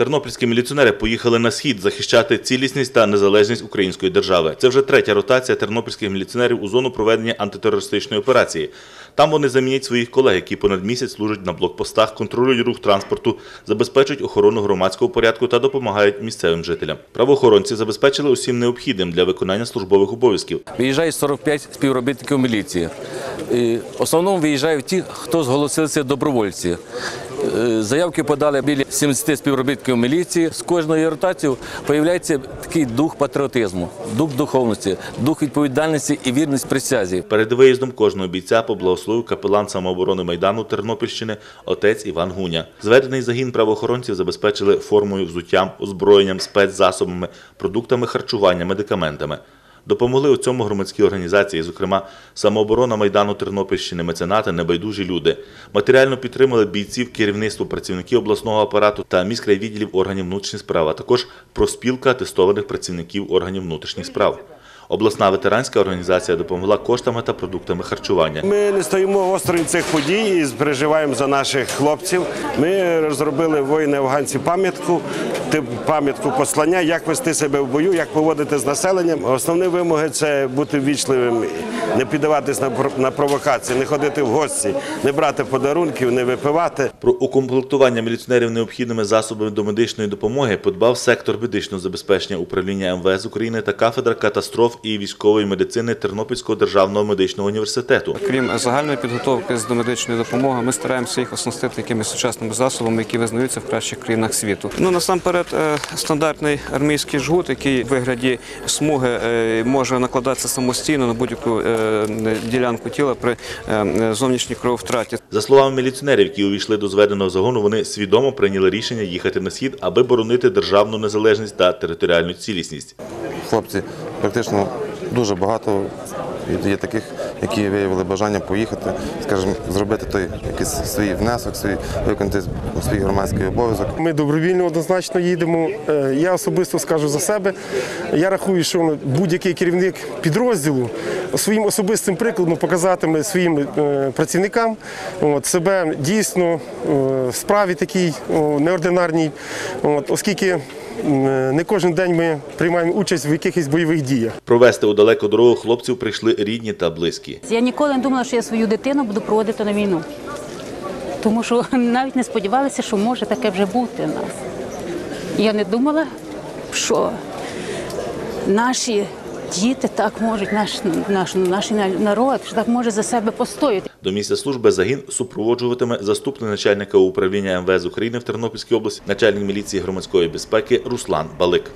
Тернопільські міліціонери поїхали на схід захищати цілісність та незалежність української держави. Це вже третя ротація тернопільських міліціонерів у зону проведення антитерористичної операції. Там вони замінять своїх колег, які понад місяць служать на блокпостах, контролюють рух транспорту, забезпечують охорону громадського порядку та допомагають місцевим жителям. Правоохоронці забезпечили усім необхідним для виконання службових обов'язків. Виїжджає 45 співробітників міліції. В основному виїжджають ті, хто зголосилися добровольці. Е, Заявки подали біля 70 співробітників міліції. З кожною ротацією появляється такий дух патріотизму, дух духовності, дух відповідальності і вірність присязі. Перед виїздом кожного бійця поблагословив капелан самооборони Майдану Тернопільщини отець Іван Гуня. Зведений загін правоохоронців забезпечили формою, взуттям, озброєнням, спецзасобами, продуктами харчування, медикаментами. Допомогли у цьому громадські організації, зокрема самооборона Майдану Тернопільщини, меценати, небайдужі люди. Матеріально підтримали бійців, керівництво, працівників обласного апарату та міськрайвідділів органів внутрішніх справ, а також профспілка тестованих працівників органів внутрішніх справ. Обласна ветеранська організація допомогла коштами та продуктами харчування. Ми не стоїмо осторонь цих подій і переживаємо за наших хлопців. Ми розробили воїни афганці пам'ятку, пам'ятку послання, як вести себе в бою, як поводити з населенням. Основні вимоги це бути ввічливим, не піддаватись на на провокації, не ходити в гості, не брати подарунків, не випивати. Про укомплектування міліціонерів необхідними засобами до медичної допомоги подбав сектор медичного забезпечення управління МВС України та кафедра катастроф і військової медицини Тернопільського державного медичного університету. Крім загальної підготовки з домедичної допомоги, ми стараємося їх оснастити якимись сучасними засобами, які визнаються в кращих країнах світу. Ну насамперед, е, стандартний армійський жгут, який в вигляді смуги е, може накладатися самостійно на будь-яку е, ділянку тіла при зовнішній крововтраті. За словами міліціонерів, які увійшли до зведеного загону, вони свідомо прийняли рішення їхати на схід, аби боронити державну незалежність та територіальну цілісність. Хлопці практично дуже багато є таких, які виявили бажання поїхати, скажімо, зробити той якийсь свій внесок, свій виконати свій громадський обов'язок. Ми добровільно однозначно їдемо. Е, Я особисто скажу за себе. Я рахую, що будь-який керівник підрозділу своїм особистим прикладом показатиме своїм е, працівникам от, себе дійсно е, в справі такій неординарній, от, оскільки не кожен день ми приймаємо участь в якихось бойових діях. Провести у далеку дорогу хлопців прийшли рідні та близькі. Я ніколи не думала, що я свою дитину буду проводити на війну. Тому що навіть не сподівалася, що може таке вже бути у нас. Я не думала, що наші діти так можуть, наш, наш, наш народ, так може за себе постояти. До місця служби загін супроводжуватиме заступник начальника управління МВС України в Тернопільській області, начальник міліції громадської безпеки Руслан Балик.